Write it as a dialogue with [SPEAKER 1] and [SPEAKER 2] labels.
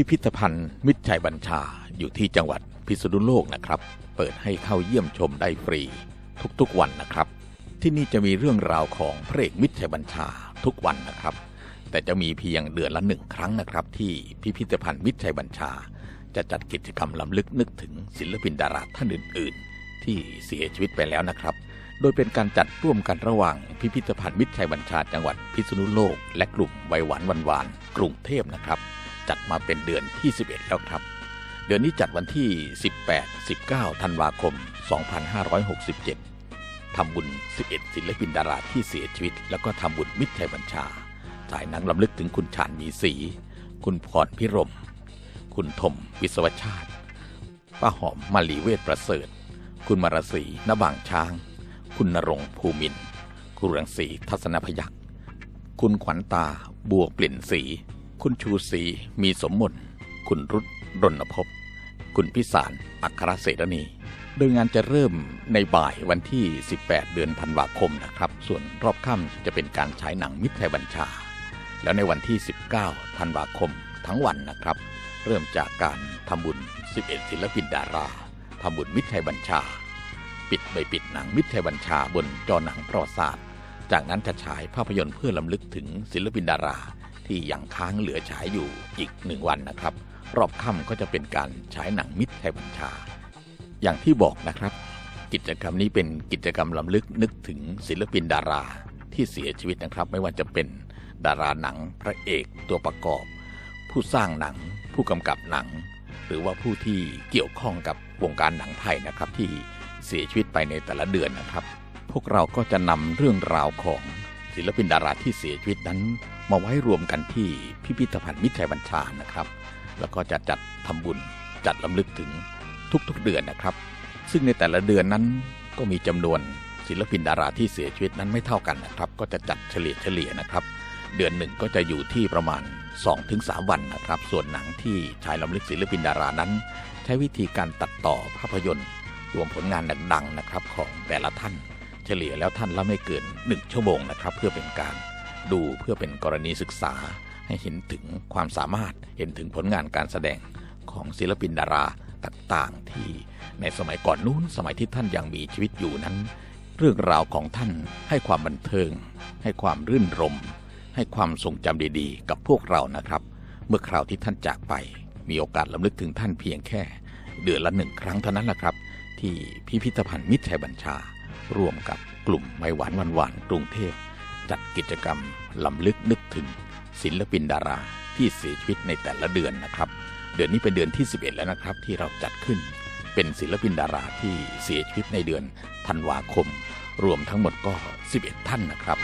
[SPEAKER 1] พิพิธภัณฑ์ มิตรชัยบัญชาอยู่ที่จังหวัดพิษณุโลกนะครับ เปิดให้เข้าเยี่ยมชมได้ฟรี ทุกๆวันนะครับ ที่นี่จะมีเรื่องราวของพระเอกมิตรชัยบัญชาทุกวันนะครับ แต่จะมีเพียงเดือนละหนึ่งครั้งนะครับ ที่พิพิธภัณฑ์มิตรชัยบัญชา จะจัดกิจกรรมล้ำลึกนึกถึงศิลปินดาราท่านอื่น ๆ ที่เสียชีวิตไปแล้วนะครับ โดยเป็นการจัดร่วมกันระหว่างพิพิธภัณฑ์มิตรชัยบัญชาจังหวัดพิษณุโลก และกลุ่มใบหวานวันวานกรุงเทพนะครับ จัดมาเป็นเดือนที่ 11 แล้วครับ เดือนนี้จัดวันที่ 18 19 ธันวาคม 2567 ทำบุญ 11 ศิลปินดาราที่เสียชีวิต แล้วก็ทำบุญมิตรชัยบัญชาถ่ายหนังลำลึกถึงคุณชาญมีศรีคุณพรพิรม คุณธมวิศวชาติ ป้าหอมมาลีเวทประเสริฐ คุณมารสีนบางช้าง คุณนรงภูมินคุณรังสีทัศนพยักษ์คุณขวัญตาบัวเปลี่ยนสี คุณชูศรีมีสมมนคุณรุตรณภพ คุณพิสาร อัครเสรณี โดยงานจะเริ่มในบ่ายวันที่ 18 เดือนธันวาคมนะครับ ส่วนรอบค่ำจะเป็นการฉายหนังมิตรไทยบัญชา แล้วในวันที่ 19 ธันวาคมทั้งวันนะครับ เริ่มจากการทำบุญ 11 ศิลปินดาราทำบุญมิตรไทยบัญชา ปิดใบปิดหนังมิตรไทยบัญชาบนจอหนังประวัติศาสตร์ จากนั้นจะฉายภาพยนตร์เพื่อลำลึกถึงศิลปินดารา ที่ยังค้างเหลือฉายอยู่อีกหนึ่งวันนะครับ รอบค่ำก็จะเป็นการฉายหนังมิตรไทยบัญชา อย่างที่บอกนะครับ กิจกรรมนี้เป็นกิจกรรมลำลึกนึกถึงศิลปินดาราที่เสียชีวิตนะครับ ไม่ว่าจะเป็นดาราหนังพระเอกตัวประกอบ ผู้สร้างหนัง ผู้กำกับหนัง หรือว่าผู้ที่เกี่ยวข้องกับวงการหนังไทยนะครับ ที่เสียชีวิตไปในแต่ละเดือนนะครับ พวกเราก็จะนำเรื่องราวของศิลปินดาราที่เสียชีวิตนั้น มาไว้รวมกันที่พิพิธภัณฑ์มิตรชัยบัญชานะครับ แล้วก็จะจัดทำบุญจัดลำลึกถึงทุกๆเดือนนะครับ ซึ่งในแต่ละเดือนนั้นก็มีจำนวนศิลปินดาราที่เสียชีวิตนั้นไม่เท่ากันนะครับ ก็จะจัดเฉลี่ยเฉลี่ยนะครับ เดือนหนึ่งก็จะอยู่ที่ประมาณ 2-3 วันนะครับ ส่วนหนังที่ฉายลำลึกศิลปินดารานั้น ใช้วิธีการตัดต่อภาพยนตร์ รวมผลงานดังๆนะครับของแต่ละท่าน เฉลี่ยแล้วท่านละไม่เกิน 1 ชั่วโมงนะครับ เพื่อเป็นการ ดูเพื่อเป็นกรณีศึกษาให้เห็นถึงความสามารถเห็นถึงผลงานการแสดงของศิลปินดาราต่างๆ ที่ในสมัยก่อนนู้นสมัยที่ท่านยังมีชีวิตอยู่นั้น เรื่องราวของท่านให้ความบันเทิง ให้ความรื่นรม ให้ความทรงจำดีๆ กับพวกเรานะครับ เมื่อคราวที่ท่านจากไป มีโอกาสลำลึกถึงท่านเพียงแค่ เดือนละหนึ่งครั้งเท่านั้นแหละครับ ที่พิพิธภัณฑ์มิตรชัยบัญชา ร่วมกับกลุ่มไมหวานวันหวานกรุงเทพ จัดกิจกรรมลำลึกนึกถึงศิลปินดาราที่เสียชีวิตในแต่ละเดือนนะครับ เดือนนี้เป็นเดือนที่ 11 แล้วนะครับ ที่เราจัดขึ้น เป็นศิลปินดาราที่เสียชีวิตในเดือนธันวาคม รวมทั้งหมดก็ 11 ท่านนะครับ